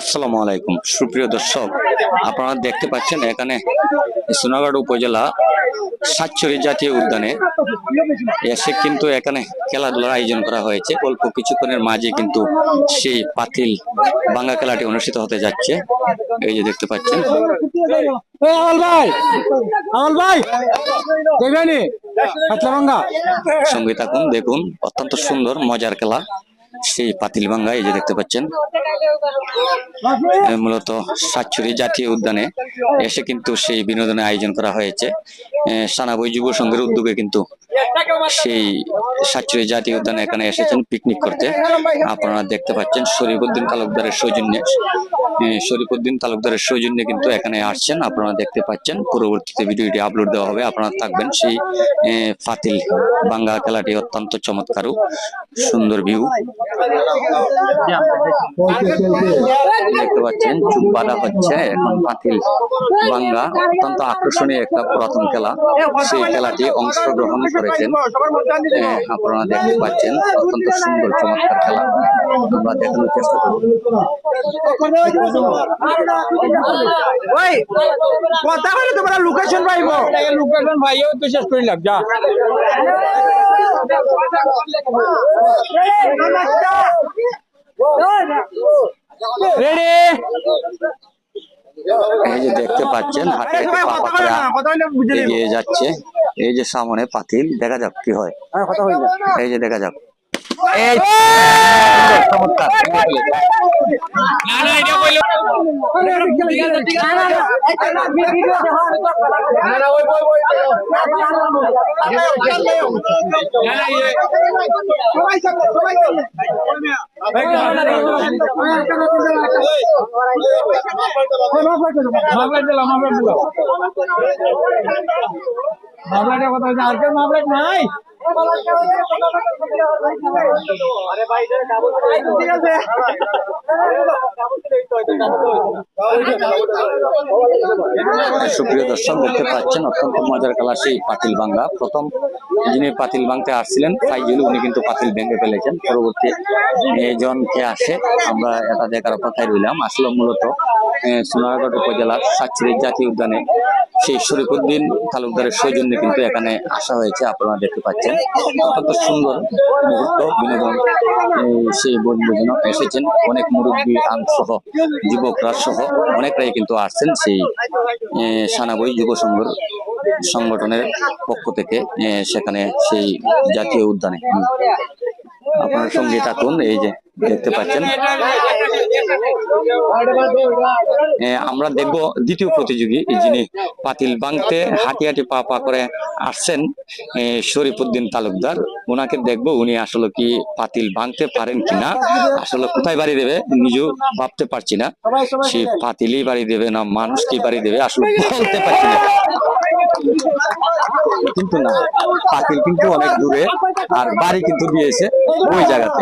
আসসালামু আলাইকুম। সুপ্রিয় দর্শক আপনারা দেখতে পাচ্ছেন এখানে সোনাগড় উপজেলা সাতচুরি জাতীয় উদ্যানে এসে কিন্তু এখানে খেলাধুলার আয়োজন করা হয়েছে। অল্প কিছুক্ষণের মাঝে কিন্তু সেই পাতিল বাংলা খেলাটি অনুষ্ঠিত হতে যাচ্ছে। এই যে দেখতে পাচ্ছেন। সঙ্গে থাকুন দেখুন অত্যন্ত সুন্দর মজার খেলা। সেই পাতিল ভাঙ্গা এই যে দেখতে পাচ্ছেন। মূলত সাতচুরি জাতীয় উদ্যানে এসে কিন্তু সেই বিনোদনের আয়োজন করা হয়েছে। সানাবই যুব সংঘের উদ্যোগে কিন্তু সেই সাতচুরি জাতীয় উদ্যানে এখানে এসেছেন পিকনিক করতে। আপনারা দেখতে পাচ্ছেন শরীফুদ্দিন তালুকদারের সৌজন্যে। শরীফুদ্দিন তালুকদারের সৌজন্যে কিন্তু এখানে আসছেন। আপনারা দেখতে পাচ্ছেন, পরবর্তীতে ভিডিওটি আপলোড দেওয়া হবে। আপনারা থাকবেন সেই পাতিল বাঙ্গা খেলাটি অত্যন্ত চমৎকার, সুন্দর ভিউ দেখতে পাচ্ছেন চুপ বাঁধা হচ্ছে এখন পাতিল বাঙ্গা অত্যন্ত আকর্ষণীয় একটা পুরাতন খেলা। সেই খেলাটি অংশগ্রহণ করেছেন। আপনারা দেখতে পাচ্ছেন অত্যন্ত সুন্দর চমৎকার খেলা। আমরা দেখানোর চেষ্টা করব। ওই কথা বলে তোমরা লোকেশন পাইব লোকেশন ভাইও তো শেষ করিলাম যা। রেডি এই যে দেখতে পাচ্ছেন হাতে এগিয়ে যাচ্ছে। এই যে সামনে পাতিল দেখা যাক কি হয়। এই যে দেখা যাক। মামলাটা কথা আর কেউ মামলা নাই? সুপ্রিয় দর্শক, দেখতে পাচ্ছেন অত্যন্ত মজার খেলা সেই পাতিল ভাঙ্গা প্রথম যিনি পাতিল ভাঙতে আসছিলেন ফাইজুল উনি কিন্তু পাতিল ভেঙে ফেলেছেন। পরবর্তী জনকে আসে, আমরা এটা দেখার অপেক্ষায় রইলাম। আসলে মূলত সোনারগড় উপজেলার সাতচুরি জাতীয় উদ্যানে সেই শরীফুদ্দিন তালুকদারের সৌজন্যে কিন্তু এখানে আসা হয়েছে, আপনারা দেখতে পাচ্ছেন। অত্যন্ত সুন্দর মুহূর্ত, বিনোদন সেই বন্ধুজন এসেছেন। অনেক মুরব্বী সহ যুবকরা সহ অনেকরাই কিন্তু আসছেন সেই সানাবই যুব সংঘ সংগঠনের পক্ষ থেকে সেখানে সেই জাতীয় উদ্যানে। আপনার সঙ্গে থাকুন, এই যে দেখতে পাচ্ছেন? আমরা দেখব দ্বিতীয় প্রতিযোগী যিনি পাতিল বাংতে হাঁটি হাঁটি পা পা করে আসছেন শরীফুদ্দিন তালুকদার। ওনাকে দেখব উনি আসলে কি পাতিল ভাঙতে পারেন কিনা আসলে কোথায় বাড়ি দেবে নিজেও ভাবতে পারছি না। সে পাতিলই বাড়ি দেবে না মানুষ কি বাড়ি দেবে আসলে বলতে পারছি না। কিন্তু না পাতিল কিন্তু অনেক দূরে আর বাড়ি কিন্তু দিয়েছে ওই জায়গাতে।